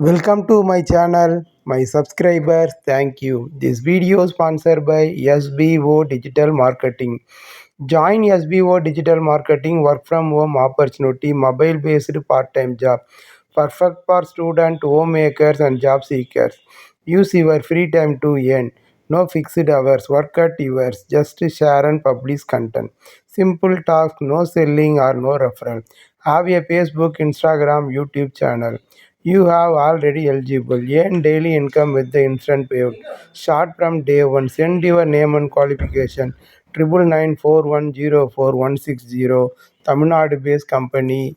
Welcome to my channel, my subscribers, thank you. This video sponsored by SBO Digital Marketing. Join SBO Digital Marketing work from home opportunity, mobile based part time job. Perfect for student, homemakers, and job seekers. Use your free time to earn. No fixed hours, work at yours. Just share and publish content. Simple task, no selling or no referral. Have a Facebook, Instagram, YouTube channel. You have already eligible. Earn daily income with the instant payout. Start from day one. Send your name and qualification. Triple nine four one zero four one six zero. Tamil Nadu based company.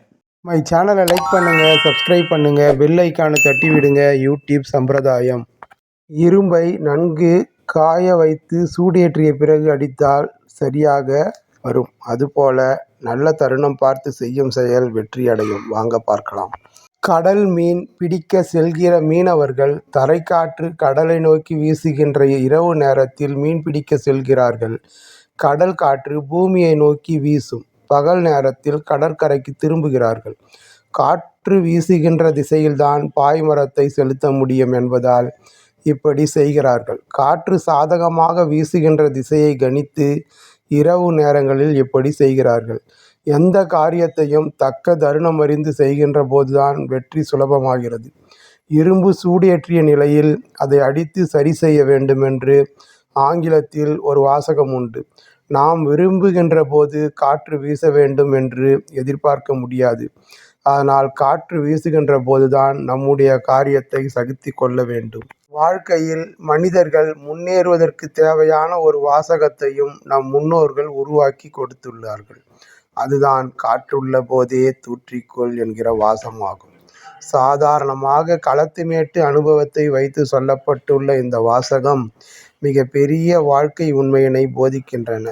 My சேனலை like பண்ணுங்க subscribe பண்ணுங்க bell ஐக்கானை தட்டி விடுங்க. YouTube சம்பிரதாயம். இரும்பை நன்கு காய வைத்து சூடேற்றிய பிறகு அடித்தால் சரியாக வரும். அதுபோல நல்ல தருணம் பார்த்து செய்யும் செயல் வெற்றி அடையும் வாங்க பார்க்கலாம். கடல் மீன் பிடிக்க செல்கிற மீனவர்கள் தரைக்காற்று கடலை நோக்கி வீசுகின்ற இரவு நேரத்தில் மீன் பிடிக்க செல்கிறார்கள். கடல் காற்று பூமியை நோக்கி வீசும். பகல் நேரத்தில் கடற்கரைக்கு திரும்புகிறார்கள். காற்று வீசுகின்ற திசையில்தான் பாய்மரத்தை செலுத்த முடியும் என்பதால் இப்படி செய்கிறார்கள். காற்று சாதகமாக வீசுகின்ற திசையை கணித்து இரவு நேரங்களில் இப்படி செய்கிறார்கள். எந்த காரியத்தையும் தக்க தருணம் அறிந்து செய்கின்ற போதுதான் வெற்றி சுலபமாகிறது. இரும்பு சூடேற்றிய நிலையில் அதை அடித்து சரி செய்ய வேண்டுமென்று ஆங்கிலத்தில் ஒரு வாசகம் உண்டு. நாம் விரும்புகின்ற போது காற்று வீச வேண்டும் என்று எதிர்பார்க்க முடியாது. அதனால் காற்று வீசுகின்ற போதுதான் நம்முடைய காரியத்தை சகித்து கொள்ள வேண்டும். வாழ்க்கையில் மனிதர்கள் முன்னேறுவதற்கு தேவையான ஒரு வாசகத்தையும் நம் முன்னோர்கள் உருவாக்கி கொடுத்துள்ளார்கள். அதுதான் காற்றுள்ள போதே தூற்றிக்கொள் என்கிற வாசமாகும். சாதாரணமாக களத்துமேட்டு அனுபவத்தை வைத்து சொல்லப்பட்டுள்ள இந்த வாசகம் மிக பெரிய வாழ்க்கை உண்மையினை போதிக்கின்றன.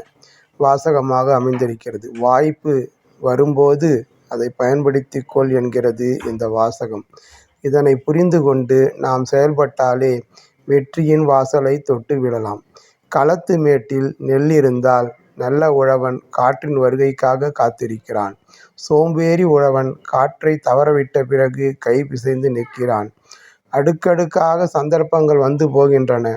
வாசகமாக அமைந்திருக்கிறது. வாய்ப்பு வரும்போது அதை பயன்படுத்தி கொள் என்கிறது இந்த வாசகம். இதனை புரிந்து கொண்டு நாம் செயல்பட்டாலே வெற்றியின் வாசலை தொட்டு விடலாம். களத்து மேட்டில் நெல் இருந்தால் நல்ல உழவன் காற்றின் வருகைக்காக காத்திருக்கிறான். சோம்பேறி உழவன் காற்றை தவறவிட்ட பிறகு கை பிசைந்து நிற்கிறான். அடுக்கடுக்காக சந்தர்ப்பங்கள் வந்து போகின்றன.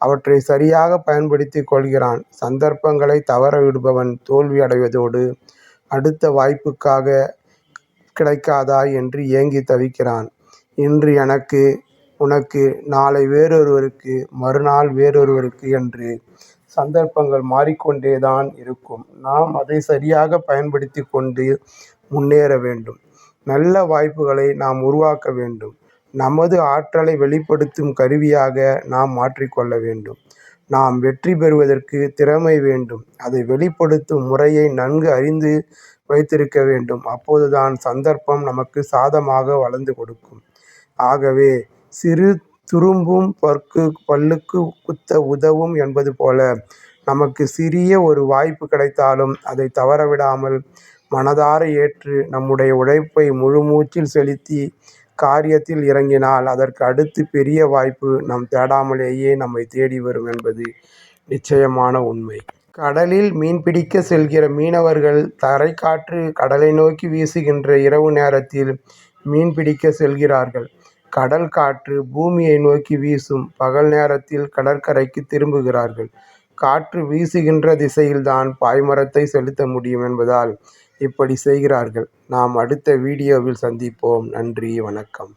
அவற்றை சரியாக பயன்படுத்தி கொள்கிறான். சந்தர்ப்பங்களை தவற விடுபவன் தோல்வி அடைவதோடு அடுத்த வாய்ப்புக்காக கிடைக்காதா என்று ஏங்கி தவிக்கிறான். இன்று எனக்கு உனக்கு நாளை வேறொருவருக்கு மறுநாள் வேறொருவருக்கு என்று சந்தர்ப்பங்கள் மாறிக்கொண்டே தான் இருக்கும். நாம் அதை சரியாக பயன்படுத்தி கொண்டு முன்னேற வேண்டும். நல்ல வாய்ப்புகளை நாம் உருவாக்க வேண்டும். நமது ஆற்றலை வெளிப்படுத்தும் கருவியாக நாம் மாற்றிக்கொள்ள வேண்டும். நாம் வெற்றி பெறுவதற்கு திறமை வேண்டும். அதை வெளிப்படுத்தும் முறையை நன்கு அறிந்து வைத்திருக்க வேண்டும். அப்போதுதான் சந்தர்ப்பம் நமக்கு சாதமாக வளர்ந்து கொடுக்கும். ஆகவே சிறு துரும்பும் பற்கு பல்லுக்கு குத்த உதவும் என்பது போல நமக்கு சிறிய ஒரு வாய்ப்பு கிடைத்தாலும் அதை தவறவிடாமல் மனதார ஏற்று நம்முடைய உழைப்பை முழுமூச்சில் செலுத்தி காரியத்தில் இறங்கினால் அதற்கு அடுத்து பெரிய வாய்ப்பு நம் தேடாமலேயே நம்மை தேடி வரும் என்பது நிச்சயமான உண்மை. கடலில் மீன்பிடிக்க செல்கிற மீனவர்கள் தரைக்காற்று கடலை நோக்கி வீசுகின்ற இரவு நேரத்தில் மீன்பிடிக்க செல்கிறார்கள். கடல் காற்று பூமியை நோக்கி வீசும் பகல் நேரத்தில் கடற்கரைக்கு திரும்புகிறார்கள். காற்று வீசுகின்ற திசையில்தான் பாய்மரத்தை செலுத்த முடியும் என்பதால் இப்படி செய்கிறார்கள். நாம் அடுத்த வீடியோவில் சந்திப்போம். நன்றி வணக்கம்.